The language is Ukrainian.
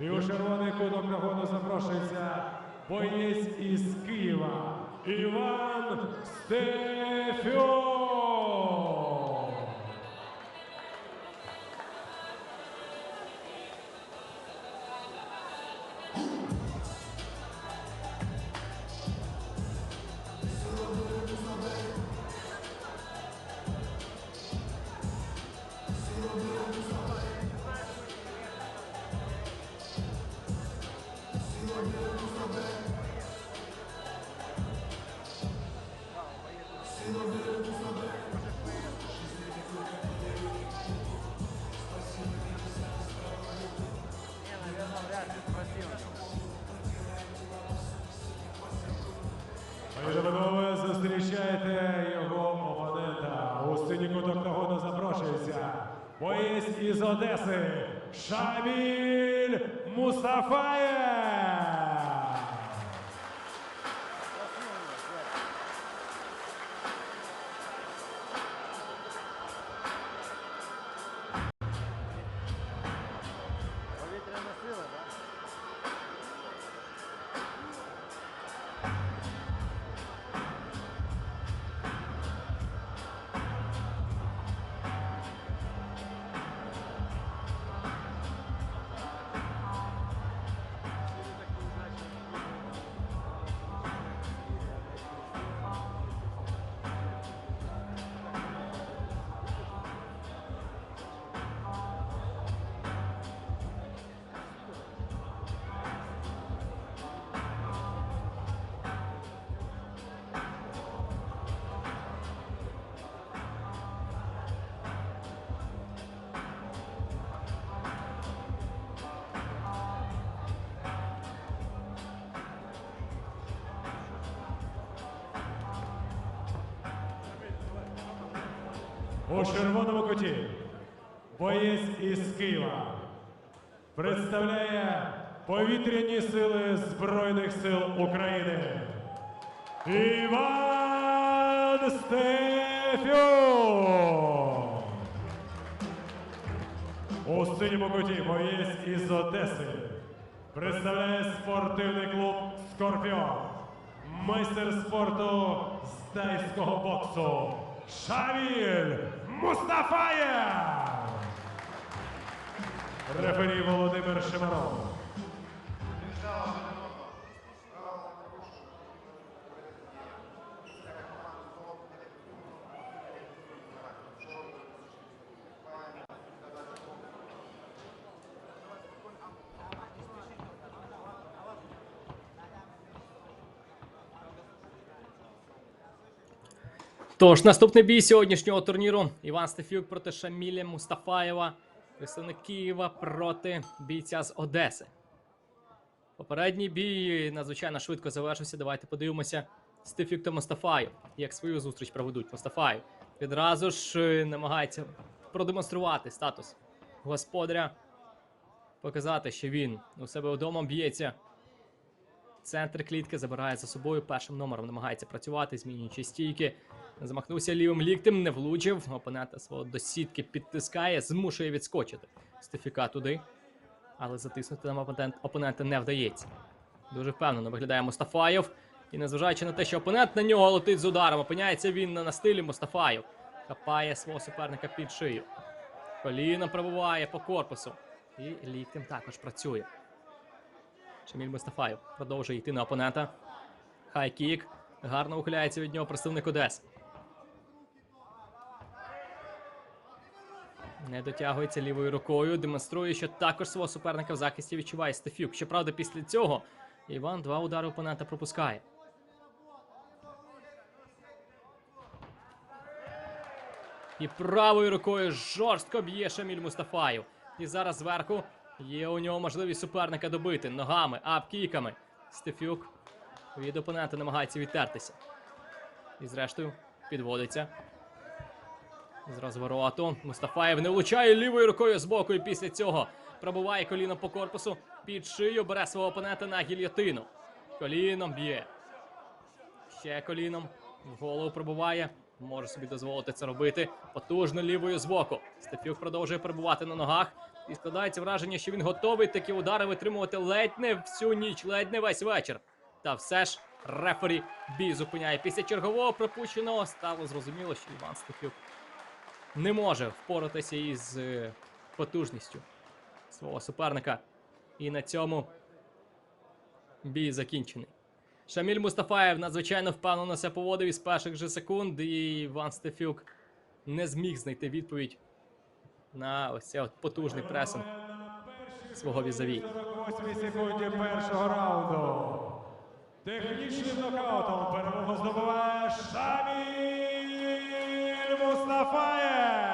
І у червоний кут октагону запрошується боєць із Києва Іван Стефьон. Мої ви зустрічаєте його опонента. У боєць із Одеси Шаміль Мустафаєв. У червоному куті боєць із Києва представляє повітряні сили Збройних сил України. Іван Стефьон. У синьому куті боєць із Одеси представляє спортивний клуб Скорпіон. Майстер спорту з тайського боксу Шаміль Мустафаєв. Рефері Володимир Шимаров. Тож, наступний бій сьогоднішнього турніру Іван Стефюк проти Шаміля Мустафаєва, представник Києва проти бійця з Одеси. Попередній бій надзвичайно швидко завершився. Давайте подивимося. Стефюк та Мустафаєв, як свою зустріч проведуть. Мустафаєв відразу ж е, намагається продемонструвати статус господаря, показати, що він у себе вдома б'ється. Центр клітки забирає за собою першим номером, намагається працювати, змінюючи стійки. Замахнувся лівим ліктем, не влучив. Опонента свого до сітки підтискає, змушує відскочити. Стефіка туди. Але затиснути нам опонент, опонента не вдається. Дуже впевнено виглядає Мустафаєв. І незважаючи на те, що опонент на нього летить з ударом, опиняється він на, на стилі Мустафаєв. Хапає свого суперника під шию. Коліном пробуває по корпусу. І ліктем також працює. Шаміль Мустафаєв продовжує йти на опонента. Хай-кік. Гарно ухиляється від нього представник Одес. Не дотягується лівою рукою. Демонструє, що також свого суперника в захисті відчуває Стефюк. Щоправда, після цього Іван два удари опонента пропускає. І правою рукою жорстко б'є Шаміль Мустафаєв. І зараз зверху є у нього можливість суперника добити ногами, апкіками. Стефюк від опонента намагається відтертися. І зрештою підводиться. З розвороту. Мустафаєв не влучає лівою рукою з боку і після цього пробуває коліном по корпусу. Під шию бере свого опонента на гільйотину. Коліном б'є. Ще коліном. В голову пробуває. Може собі дозволити це робити. Потужно лівою з боку. Стефюк продовжує перебувати на ногах. І складається враження, що він готовий такі удари витримувати ледь не всю ніч, ледь не весь вечір. Та все ж рефері бій зупиняє. Після чергового пропущеного стало зрозуміло, що Іван Стефюк не може впоратися із е, потужністю свого суперника. І на цьому бій закінчений. Шаміль Мустафаєв надзвичайно впевнено себе поводив із перших же секунд, і Іван Стефюк не зміг знайти відповідь на ось цей от потужний пресинг свого візаві. 48 секунді першого раунду. Технічним нокаутом перемогу здобуває Шаміль Мустафаєв.